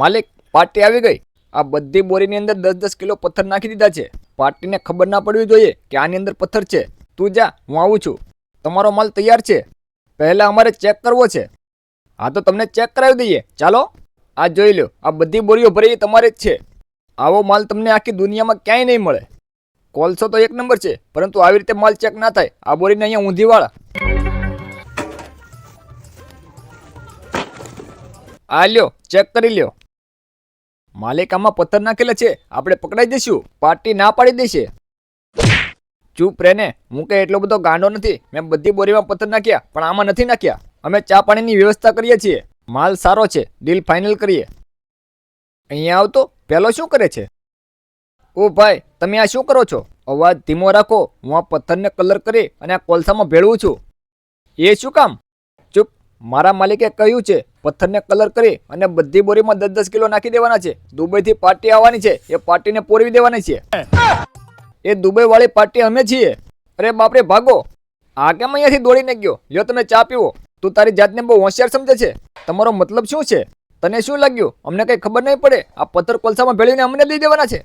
માલિક પાર્ટી આવી ગઈ. આ બધી બોરીની અંદર દસ દસ કિલો પથ્થર નાખી દીધા છે. પાર્ટીને ખબર ના પડવી જોઈએ કે આની અંદર પથ્થર છે. તું જા, હું આવું છું. તમારો માલ તૈયાર છે. પહેલાં અમારે ચેક કરવો છે. હા તો તમને ચેક કરાવી દઈએ. ચાલો? આ જોઈ લો આ બધી બોરીઓ ભરી તમારે જ છે. આવો માલ તમને આખી દુનિયામાં ક્યાંય નહીં મળે. કોલસો તો એક નંબર છે, પરંતુ આવી રીતે માલ ચેક ના થાય. આ બોરીને અહીંયા ઊંધીવાળા. આ લ્યો ચેક કરી લ્યો. માલિક આમાં પથ્થર નાખેલા છે. આપણે પકડાઈ દઈશું. પાર્ટી ના પાડી દેશે. ચૂપ રેને હું કે એટલો બધો ગાંડો નથી. મેં બધી બોરીમાં પથ્થર નાખ્યા, પણ આમાં નથી નાખ્યા. અમે ચા પાણીની વ્યવસ્થા કરીએ છીએ. માલ સારો છે. ડીલ ફાઇનલ કરીએ. અહીંયા આવતો. પેલો શું કરે છે? ઓ ભાઈ, તમે આ શું કરો છો? અવાજ ધીમો રાખો. હું આ પથ્થરને કલર કરી અને આ કોલસામાં ભેળવું છું. એ શું કામ? મારા માલિકે કહ્યું છે, પથ્થરને કલર કરી અને બધી બોરીમાં દસ દસ કિલો નાખી દેવાના છે. દુબઈથી પાર્ટી આવવાની છે, એ પાર્ટીને પોરવી દેવાની છે. એ દુબઈ વાળી પાર્ટી અમે છીએ. અરે બાપરે, ભાગો. આ કેમ અહીંયાથી દોડીને ગયો? લ્યો તમે ચા પીવો. તું તારી જાતને બહુ હોશિયાર સમજે છે. તમારો મતલબ શું છે? તને શું લાગ્યું? અમને કઈ ખબર નહીં પડે. આ પથ્થર કોલસામાં ભેળવીને અમને દઈ દેવાના છે.